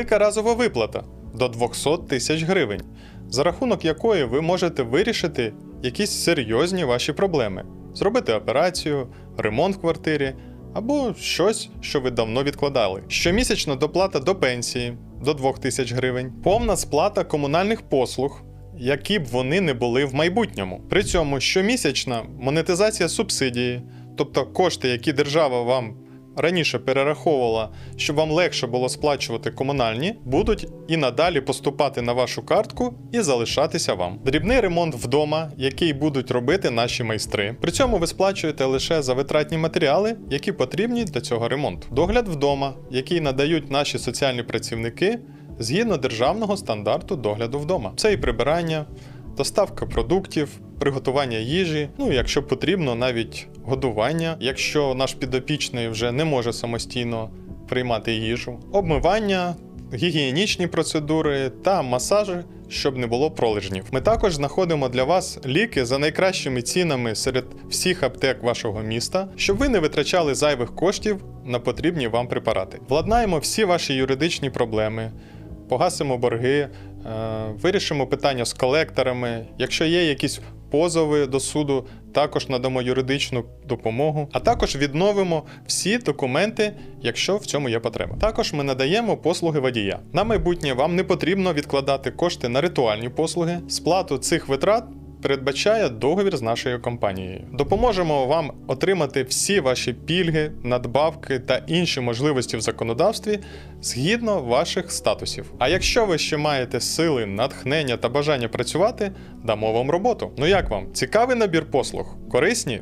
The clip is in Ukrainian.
Велика разова виплата до 200 тисяч гривень, за рахунок якої ви можете вирішити якісь серйозні ваші проблеми, зробити операцію, ремонт в квартирі або щось, що ви давно відкладали. Щомісячна доплата до пенсії до 2 тисяч гривень, повна сплата комунальних послуг. Які б вони не були в майбутньому. При цьому щомісячна монетизація субсидії, тобто кошти, які держава вам раніше перераховувала, щоб вам легше було сплачувати комунальні, будуть і надалі поступати на вашу картку і залишатися вам. Дрібний ремонт вдома, який будуть робити наші майстри. При цьому ви сплачуєте лише за витратні матеріали, які потрібні для цього ремонту. Догляд вдома, який надають наші соціальні працівники згідно державного стандарту догляду вдома. Це і прибирання, доставка продуктів, приготування їжі, ну якщо потрібно, навіть годування, якщо наш підопічний вже не може самостійно приймати їжу, обмивання, гігієнічні процедури та масажі. Щоб не було пролежнів. Ми також знаходимо для вас ліки за найкращими цінами серед всіх аптек вашого міста, щоб ви не витрачали зайвих коштів на потрібні вам препарати. Владнаємо всі ваші юридичні проблеми, погасимо борги, е, вирішимо питання з колекторами. Якщо є якісь позови до суду, також надамо юридичну допомогу, а також відновимо всі документи, якщо в цьому є потреба. Також ми надаємо послуги водія. На майбутнє вам не потрібно відкладати кошти на ритуальні послуги. Сплату цих витрат передбачає договір з нашою компанією. Допоможемо вам отримати всі ваші пільги, надбавки та інші можливості в законодавстві згідно ваших статусів. А якщо ви ще маєте сили, натхнення та бажання працювати, дамо вам роботу. Ну як вам? Цікавий набір послуг? Корисні?